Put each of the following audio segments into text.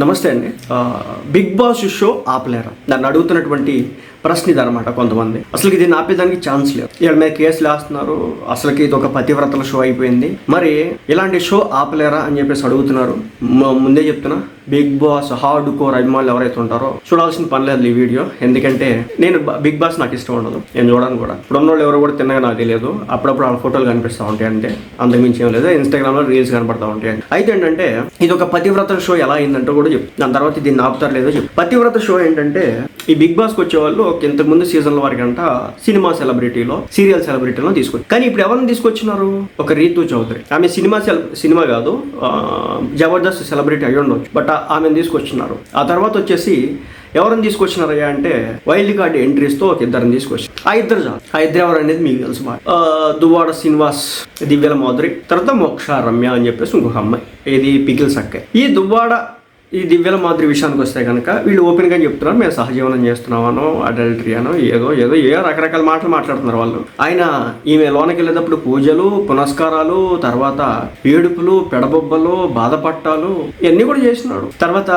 నమస్తే అండి. Bigg Boss show ఆపలేరా? దాన్ని అడుగుతున్నటువంటి ప్రశ్న ఇది అనమాట కొంతమంది. అసలు ఇది ఆపేదానికి ఛాన్స్ లేదు. వీళ్ళ మీద కేసులు వేస్తున్నారు అసలుకి ఇది ఒక పతివ్రతల షో అయిపోయింది. మరి ఇలాంటి షో ఆపలేరా అని చెప్పేసి అడుగుతున్నారు. ముందే చెప్తున్నా బిగ్ బాస్ హార్డ్ కోర్ అభిమానులు ఎవరైతే ఉంటారో చూడాల్సిన పని లేదు ఈ వీడియో. ఎందుకంటే నేను బిగ్ బాస్ నాకు ఇష్టం ఉండదు. నేను చూడను కూడా. ఇప్పుడు ఉన్న వాళ్ళు ఎవరు కూడా తిన్నగా నాకు తెలియదు. అప్పుడప్పుడు వాళ్ళ ఫోటోలు కనిపిస్తూ ఉంటాయి అంటే అంతకుమించి ఏం లేదు. ఇన్స్టాగ్రామ్లో రీల్స్ కనపడతా ఉంటాయి అయితే ఏంటంటే ఇది ఒక పతివ్రత షో ఎలా అయిందంటే కూడా చెప్పు. దాని తర్వాత దీన్ని ఆపుతారు లేదో చెప్పు. పతివ్రత షో ఏంటంటే ఈ బిగ్ బాస్ వచ్చేవాళ్ళు వచ్చే ఒక ఇంతకు ముందు సీజన్ల వరకు అంట సినిమా సెలబ్రిటీలో సీరియల్ సెలబ్రిటీలో తీసుకొచ్చి కానీ ఇప్పుడు ఎవరిని తీసుకొచ్చినారు? ఒక రీతు చౌదరి. ఆమె సినిమా సినిమా కాదు జబర్దస్త్ సెలబ్రిటీ అయి ఉండొచ్చు. బట్ ఆమెను తీసుకొచ్చినారు. ఆ తర్వాత వచ్చేసి ఎవరిని తీసుకొచ్చినారయ్యా అంటే వైల్డ్ కార్డ్ ఎంట్రీస్తో ఒక ఇద్దరిని తీసుకొచ్చి ఆ ఇద్దరు చాలు. ఆ ఇద్దరు ఎవరు అనేది మీకు తెలుసు దువ్వాడ శ్రీనివాస్ దివ్యల మాధురి తర్వాత మోక్ష రమ్య అని చెప్పేసి ఇంకొక అమ్మాయి. ఇది పికిల్ సక్కే. ఈ దువ్వాడ ఈ దివ్యల మాదిరి విషయానికి వస్తే కనుక వీళ్ళు ఓపెన్గా చెప్తున్నారు మేము సహజీవనం చేస్తున్నామనో అడల్టరీ అనో ఏదో ఏదో ఏ రకరకాల మాటలు మాట్లాడుతున్నారు వాళ్ళు. ఆయన ఈమె లోనకి వెళ్ళేటప్పుడు పూజలు పునస్కారాలు తర్వాత ఏడుపులు పెడబొబ్బలు బాధపట్టాలు ఇవన్నీ కూడా చేసినాడు తర్వాత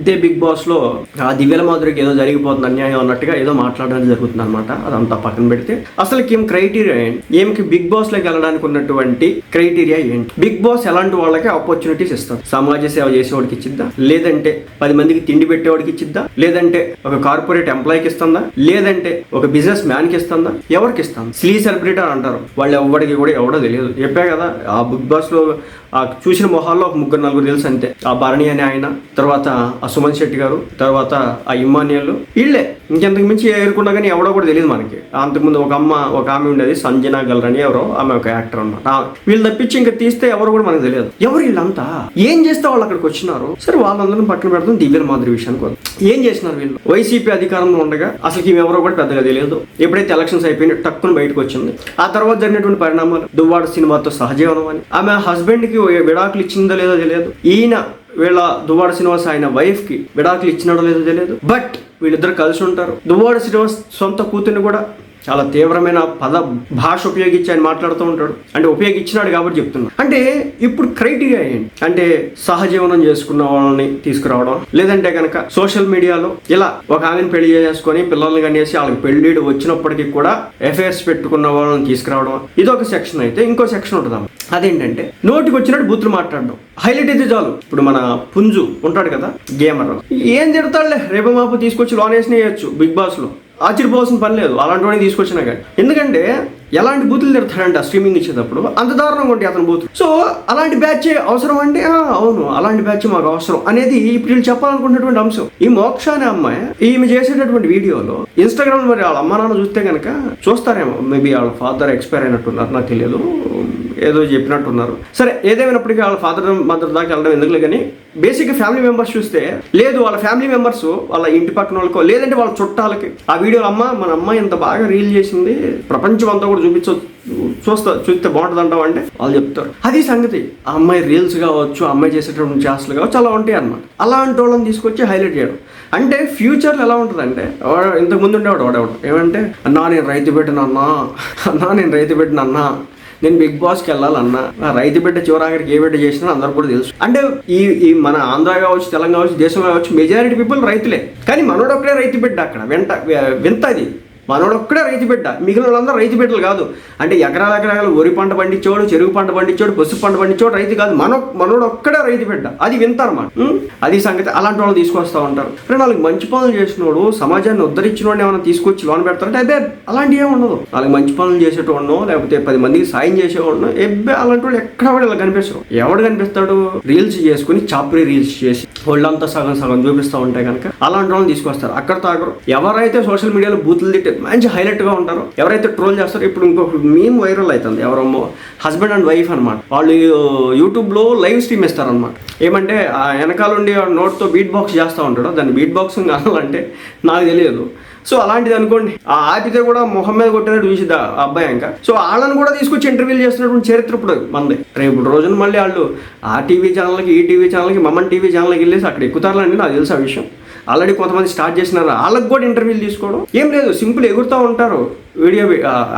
ఇదే బిగ్ బాస్లో ఆ దివ్యల మాధురికి ఏదో జరిగిపోతుంది అన్యాయం అన్నట్టుగా ఏదో మాట్లాడడం జరుగుతుంది అనమాట అదంతా పక్కన పెడితే అసలు ఏం క్రైటీరియా ఏంటి? ఏమికి బిగ్ బాస్లోకి వెళ్ళడానికి ఉన్నటువంటి క్రైటీరియా ఏంటి? బిగ్ బాస్ ఎలాంటి వాళ్ళకి ఆపర్చునిటీస్ ఇస్తారు? సమాజ సేవ చేసేవాడికి ఇచ్చిద్దా? లేదంటే పది మందికి తిండి పెట్టేవాడికి ఇచ్చిద్దా? లేదంటే ఒక కార్పొరేట్ ఎంప్లాయీకి ఇస్తుందా? లేదంటే ఒక బిజినెస్ మ్యాన్కి ఇస్తుందా? ఎవరికి ఇస్తాం? స్లీ సెలబ్రిటీ అంటారు. వాళ్ళు ఎవరికి కూడా ఎవడో తెలియదు. చెప్పా కదా ఆ బిగ్ బాస్లో ఆ చూసిన మొహాల్లో ఒక ముగ్గురు నలుగురు తెలుసు అంతే. ఆ భరణి అనే ఆయన తర్వాత ఆ సుమన్ శెట్టి గారు తర్వాత ఆ ఇమ్మానియల్ వీళ్ళే. ఇంకెంతకు మించి ఏరుకున్నా కానీ ఎవడో కూడా తెలియదు మనకి. అంతకుముందు ఒక అమ్మ ఒక ఆమె ఉండేది సంజన గల్రని ఎవరో ఆమె ఒక యాక్టర్ అన్నమాట. వీళ్ళు తప్పించి ఇంకా తీస్తే ఎవరు కూడా మనకు తెలియదు. ఎవరు వీళ్ళంతా? ఏం చేస్తే వాళ్ళు అక్కడికి వచ్చినారు? సరే వాళ్ళందరిని పక్కన పెడతాం దివ్యల మాదిరి విషయానికి ఏం చేసినారు వీళ్ళు? వైసీపీ అధికారంలో ఉండగా అసలు ఎవరో కూడా పెద్దగా తెలియదు. ఎప్పుడైతే ఎలక్షన్స్ అయిపోయినాయి టక్కున బయటకు వచ్చింది. ఆ తర్వాత జరిగినటువంటి పరిణామాలు దువ్వాడ సినిమాతో సహజీవనం అని. ఆమె హస్బెండ్కి విడాకులు ఇచ్చిందో లేదో తెలియదు. ఈయన వీళ్ళ దువ్వాడ శ్రీనివాస్ ఆయన వైఫ్కి విడాకులు ఇచ్చినాడో లేదో తెలియదు. బట్ వీళ్ళిద్దరు కలిసి ఉంటారు. దువ్వాడ శ్రీనివాస్ సొంత కూతుర్ని కూడా చాలా తీవ్రమైన పద భాష ఉపయోగించి ఆయన మాట్లాడుతూ ఉంటాడు. అంటే ఉపయోగించినాడు కాబట్టి చెప్తున్నాడు అంటే ఇప్పుడు క్రైటీరియా ఏంటి? అంటే సహజీవనం చేసుకున్న వాళ్ళని తీసుకురావడం లేదంటే కనుక సోషల్ మీడియాలో ఇలా ఒక ఆమెను పెళ్ళి చేసుకొని పిల్లల్ని కనేసి వాళ్ళకి పెళ్ళిడు వచ్చినప్పటికీ కూడా ఎఫైర్స్ పెట్టుకున్న వాళ్ళని తీసుకురావడం. ఇదొక సెక్షన్ అయితే ఇంకో సెక్షన్ ఉంటుంది అదేంటంటే నోటికి వచ్చినట్టు బూతులు మాట్లాడడం. హైలైట్ అయితే చాలు. ఇప్పుడు మన పుంజు ఉంటాడు కదా గేమర్ ఏం తిడతాడులే? రేపు మాపు తీసుకొచ్చి లోనేసినేయచ్చు బిగ్ బాస్లో ఆశ్చర్యపోవాల్సిన పని లేదు. అలాంటి వాడిని తీసుకొచ్చినా కానీ. ఎందుకంటే ఎలాంటి బూతులు తిడతాడంటే స్ట్రీమింగ్ ఇచ్చేటప్పుడు. అంత దారుణంగా ఉంటాయి అతని బూతులు సో అలాంటి బ్యాచ్ అవసరం అంటే అవును అలాంటి బ్యాచ్ మాకు అవసరం అనేది ఇప్పుడు వీళ్ళు చెప్పాలనుకున్నటువంటి అంశం. ఈ మోక్ష అనే అమ్మాయి. ఈమె చేసేటటువంటి వీడియోలో ఇన్స్టాగ్రామ్ మరి వాళ్ళ అమ్మ నాన్న చూస్తే కనుక చూస్తారేమో. మేబీ వాళ్ళ ఫాదర్ ఎక్స్పైర్ అయినట్టున్నారు నాకు తెలియదు. ఏదో చెప్పినట్టున్నారు. సరే ఏదేమైనప్పటికీ వాళ్ళ ఫాదర్ మదర్ దాకా వెళ్ళడం ఎందుకులే కానీ బేసిక్ ఫ్యామిలీ మెంబర్స్ చూస్తే లేదు వాళ్ళ ఫ్యామిలీ మెంబర్స్ వాళ్ళ ఇంటి పక్కన వాళ్ళకో లేదంటే వాళ్ళ చుట్టాలకి. ఆ వీడియోలో అమ్మ మన అమ్మాయి ఇంత బాగా రీల్ చేసింది ప్రపంచం అంతా కూడా చూపించ చూస్తా చూస్తే బాగుంటుంది అంటావు అంటే వాళ్ళు చెప్తారు. అది సంగతి. ఆ అమ్మాయి రీల్స్ కావచ్చు ఆ అమ్మాయి చేసేటటువంటి చేష్టలు కావచ్చు అలా ఉంటాయి అనమాట అలాంటి వాళ్ళని తీసుకొచ్చి హైలైట్ చేయడం. అంటే ఫ్యూచర్లో ఎలా ఉంటుందంటే అంటే ఇంతకు ముందు ఉండేవాడు వాడేవాడు? ఏమంటే అన్నా నేను రైతు పెట్టిన అన్నా అన్నా నేను రైతు పెట్టిన అన్నా. నేను బిగ్ బాస్కి వెళ్ళాలన్నా రైతు బిడ్డ చివరాఖరికి ఏ బిడ్డ చేసినా అందరూ కూడా తెలుసు. అంటే ఈ ఈ మన ఆంధ్ర కావచ్చు తెలంగాణ కావచ్చు దేశం కావచ్చు మెజారిటీ పీపుల్ రైతులే. కానీ మనోడొక్కడే రైతు బిడ్డ అక్కడ వెంట వింత అది. మనోడొక్కడే రైతు బిడ్డ. మిగిలిన వాళ్ళందరూ రైతు బిడ్డలు కాదు. అంటే ఎకరాల ఎకరాలు వరి పంట పండించోడు చెరుకు పంట పండించోడు పసుపు పంట పండించోడు రైతు కాదు. మన మనోడొక్కడే రైతు బిడ్డ. అది వింత అది సంగతి అలాంటి వాళ్ళు తీసుకొస్తా ఉంటారు. అంటే వాళ్ళకి మంచి పనులు చేసినోడు సమాజాన్ని ఉద్ధరించిన వాడిని ఏమైనా తీసుకొచ్చి లోన్ పెడతారంటే అదే అలాంటి ఏమి ఉండదు. వాళ్ళకి మంచి పనులు చేసేటోడనో లేకపోతే పది మందికి సాయం చేసేవాడు ఎబ్బే అలాంటి వాళ్ళు ఎక్కడ కూడా ఇలా కనిపిస్తారు ఎవడు కనిపిస్తాడు? రీల్స్ చేసుకుని చాపరి రీల్స్ చేసి ఒళ్ళంతా సగం సగం చూపిస్తూ ఉంటాయి కనుక అలాంటి వాళ్ళని తీసుకొస్తారు. అక్కడ తాగరు ఎవరైతే సోషల్ మీడియాలో బూతులు తిట్టే మంచి హైలైట్గా ఉంటారు. ఎవరైతే ట్రోల్ చేస్తారో ఇప్పుడు ఇంకొక మేము వైరల్ అవుతుంది ఎవరో హస్బెండ్ అండ్ వైఫ్ అనమాట వాళ్ళు యూట్యూబ్లో లైవ్ స్ట్రీమ్ ఇస్తారనమాట ఏమంటే ఆ వెనకాల ఉండి నోట్తో బీట్ బాక్స్ చేస్తూ ఉంటాడు. దాన్ని బీట్ బాక్సింగ్ అనాలంటే నాకు తెలియదు. సో అలాంటిది అనుకోండి. ఆ ఆపితే కూడా మొహం మీద కొట్టినట్టు చూసి ఆ అబ్బాయి ఇంకా. సో వాళ్ళని కూడా తీసుకొచ్చి ఇంటర్వ్యూలు చేస్తున్నటువంటి చరిత్ర ఇప్పుడు మంది రేపు రోజున మళ్ళీ వాళ్ళు ఆ టీవీ ఛానల్కి ఈ టీవీ ఛానల్కి మమ్మల్ని టీవీ ఛానల్కి వెళ్ళేసి అక్కడ ఎక్కుతారులండి నాకు తెలుసు ఆ విషయం. ఆల్రెడీ కొంతమంది స్టార్ట్ చేసినారు. వాళ్ళకి కూడా ఇంటర్వ్యూలు తీసుకోవడం. ఏం లేదు సింపుల్ ఎగురుతూ ఉంటారు. వీడియో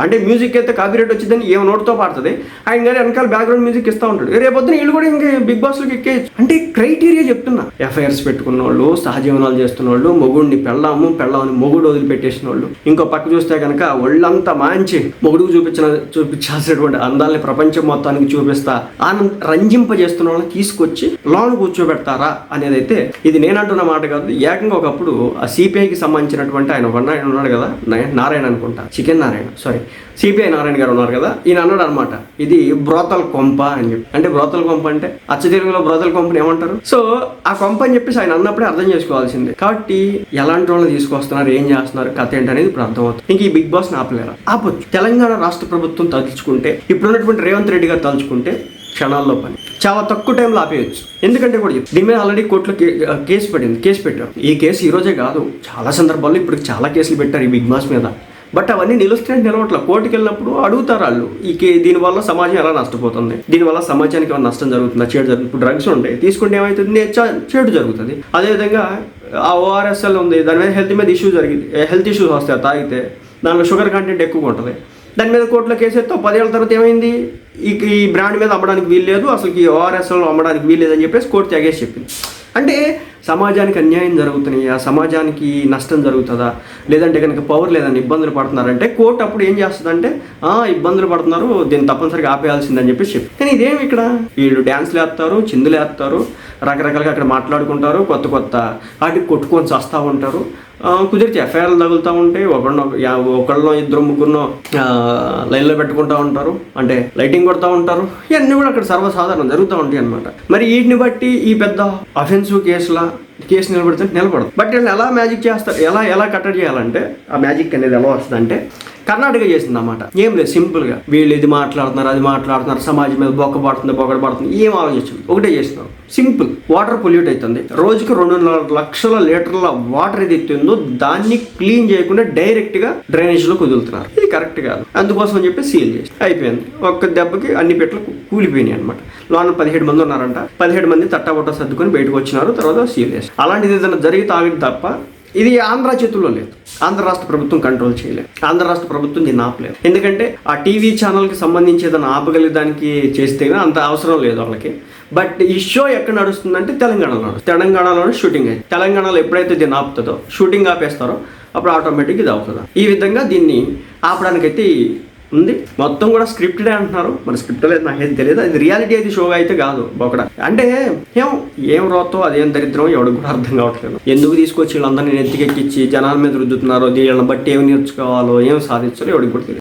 అంటే మ్యూజిక్ అయితే కాపీరేట్ వచ్చిందని ఏ నోట్తో పాడుతుంది. ఆయన కానీ వెనకాల బ్యాక్గ్రౌండ్ మ్యూజిక్ ఇస్తూ ఉంటాడు. రేపొద్దున వీళ్ళు కూడా ఇంకా బిగ్ బాస్లోకి ఎక్కేయచ్చు. అంటే క్రైటీరియా చెప్తున్నా. ఎఫ్ఐఆర్స్ పెట్టుకున్న వాళ్ళు సహజీవనాలు చేస్తున్న వాళ్ళు మొగుడిని పెళ్ళాము పెళ్ళామని మొగుడు వదిలిపెట్టేసిన వాళ్ళు ఇంకో పక్క చూస్తే కనుక ఒళ్ళంతా మంచి మొగుడుకు చూపించిన చూపించాల్సినటువంటి అందాలని ప్రపంచం మొత్తానికి చూపిస్తా ఆనంద రంజింపజేస్తున్న వాళ్ళని తీసుకొచ్చి లోన్ కూర్చోబెడతారా అనేది అయితే ఇది నేనంటున్న మాట కాదు. ఏకంగా ఒకప్పుడు ఆ సిపిఐకి సంబంధించినటువంటి ఆయన ఒక ఆయన ఉన్నాడు కదా? నారాయణ అనుకుంటా. Chicken Narayana sorry CPI Narayana గారు ఉన్నారు కదా? ఈయన అన్నాడు అనమాట ఇది బ్రోతల్ కొంప అని చెప్పి. అంటే బ్రోతల్ కొంప అంటే అచ్చ తెలుగులో బ్రోతల్ కొంపని ఏమంటారు? సో ఆ కొంప అని చెప్పేసి ఆయన అన్నప్పుడే అర్థం చేసుకోవాల్సింది. కాబట్టి ఎలాంటి వాళ్ళని తీసుకొస్తున్నారు? ఏం చేస్తున్నారు? కథ ఏంటి అనేది ఇప్పుడు అర్థమవుతుంది. ఇంక ఈ బిగ్ బాస్ ఆపలేరా? ఆపొచ్చు. తెలంగాణ రాష్ట్ర ప్రభుత్వం తలుచుకుంటే ఇప్పుడున్నటువంటి రేవంత్ రెడ్డి గారు తలుచుకుంటే క్షణాల్లో పని. చాలా తక్కువ టైంలో ఆపేయచ్చు. ఎందుకంటే కూడా దీని మీద ఆల్రెడీ కోర్టులో కేసు పడింది కేసు పెట్టారు. ఈ కేసు ఈ రోజే కాదు చాలా సందర్భాల్లో ఇప్పుడు చాలా కేసులు పెట్టారు ఈ బిగ్ బాస్ మీద. బట్ అవన్నీ నిలుస్తున్నాయి నిలవట్ల. కోర్టుకి వెళ్ళినప్పుడు అడుగుతారు వాళ్ళు. ఈ దీనివల్ల సమాజం ఎలా నష్టపోతుంది? దీనివల్ల సమాజానికి ఏమైనా నష్టం జరుగుతుందా? చేడు జరుగుతుంది ఇప్పుడు డ్రగ్స్ ఉంటాయి తీసుకుంటే ఏమవుతుంది చెడు జరుగుతుంది. అదేవిధంగా ఆ ఓఆర్ఎస్ఎల్ ఉంది. దాని మీద హెల్త్ మీద ఇష్యూ జరిగింది. హెల్త్ ఇష్యూస్ వస్తాయి? తాగితే దానిలో షుగర్ కంటెంట్ ఎక్కువ ఉంటుంది. దాని మీద కోర్టులో కేసు పదేళ్ళ తర్వాత ఏమైంది? ఈ ఈ బ్రాండ్ మీద అమ్మడానికి వీలు లేదు అసలు ఈ ఓఆర్ఎస్ఎల్ అమ్మడానికి వీలు లేదని చెప్పేసి కోర్టు తెగేసి చెప్పింది. అంటే సమాజానికి అన్యాయం జరుగుతున్నాయి? ఆ సమాజానికి నష్టం జరుగుతుందా? లేదంటే కనుక పవర్ లేదని ఇబ్బందులు పడుతున్నారంటే కోర్టు అప్పుడు ఏం చేస్తుందంటే ఇబ్బందులు పడుతున్నారు దీన్ని తప్పనిసరిగా ఆపేయాల్సిందని చెప్పేసి చెప్పి కానీ ఇదేమి ఇక్కడ? వీళ్ళు డ్యాన్స్లు వేస్తారు చిందులు వేస్తారు రకరకాలుగా అక్కడ మాట్లాడుకుంటారు కొత్త కొత్త వాటికి కొట్టుకొని చస్తూ ఉంటారు. కుదిరితే ఎఫ్ఐఆర్లు తగులుతూ ఉంటాయి ఒకళ్ళ ఒకళ్ళలో ఇద్దరు ముగ్గురునో లైన్లో పెట్టుకుంటూ ఉంటారు. అంటే లైటింగ్ కొడతా ఉంటారు. ఇవన్నీ కూడా అక్కడ సర్వసాధారణం జరుగుతూ ఉంటాయి అనమాట మరి వీటిని బట్టి ఈ పెద్ద అఫెన్సివ్ కేసుల కేసు నిలబడితే నిలబడదు. బట్ వీళ్ళని ఎలా మ్యాజిక్ చేస్తారు? ఎలా ఎలా కట్టడి చేయాలంటే ఆ మ్యాజిక్ అనేది ఎలా వస్తుందంటే కర్ణాటక చేసింది అన్నమాట ఏం లేదు సింపుల్గా. వీళ్ళు ఇది మాట్లాడుతున్నారు అది మాట్లాడుతున్నారు సమాజం మీద బొక్క పడుతుంది బొక్కడ పడుతుంది ఏం ఆలోచించదు ఒకటే చేస్తున్నారు. సింపుల్ వాటర్ పొల్యూట్ అవుతుంది. రోజుకి రెండున్నర లక్షల లీటర్ల వాటర్ ఏది ఎత్తుందో దాన్ని క్లీన్ చేయకుండా డైరెక్ట్గా డ్రైనేజ్లో కుదులుతున్నారు. ఇది కరెక్ట్ కాదు. అందుకోసం అని చెప్పి సీల్ చేసి అయిపోయింది. ఒక్క దెబ్బకి అన్ని పెట్లు కూలిపోయినాయి అనమాట లోన పదిహేడు మంది ఉన్నారంట. పదిహేడు మంది తట్టబొట్ట సర్దుకొని బయటకు వచ్చినారు తర్వాత సీల్ చేసి అలాంటిది ఏదైనా జరిగితే ఆగింది తప్ప ఇది ఆంధ్ర చేతుల్లో లేదు. ఆంధ్ర రాష్ట్ర ప్రభుత్వం కంట్రోల్ చేయలేదు. ఆంధ్ర రాష్ట్ర ప్రభుత్వం దీన్ని ఆపలేదు ఎందుకంటే ఆ టీవీ ఛానల్కి సంబంధించి ఏదైనా ఆపగలిగడానికి చేస్తే అంత అవసరం లేదు వాళ్ళకి. బట్ ఈ షో ఎక్కడ నడుస్తుందంటే తెలంగాణలో తెలంగాణలోనే షూటింగ్ అయింది. తెలంగాణలో ఎప్పుడైతే దీన్ని ఆపుతుందో షూటింగ్ ఆపేస్తారో అప్పుడు ఆటోమేటిక్ ఇది అవుతుంది. ఈ విధంగా దీన్ని ఆపడానికైతే ఉంది. మొత్తం కూడా స్క్రిప్టెడ్ అంటున్నారు. మరి స్క్రిప్ట్ లేదు నాకేం తెలియదు. అది రియాలిటీ అయితే షోగా అయితే కాదు ఒకడ అంటే ఏం ఏం రోతో అదేం దరిద్రం ఎవడికి కూడా అర్థం కావట్లేదు. ఎందుకు తీసుకొచ్చి వీళ్ళందరినీ ఎత్తికెక్కించి జనాల మీద రుద్దుతున్నారో వీళ్ళని బట్టి ఏం నేర్చుకోవాలో ఏం సాధించాలో ఎవరికి కూడా తెలియదు.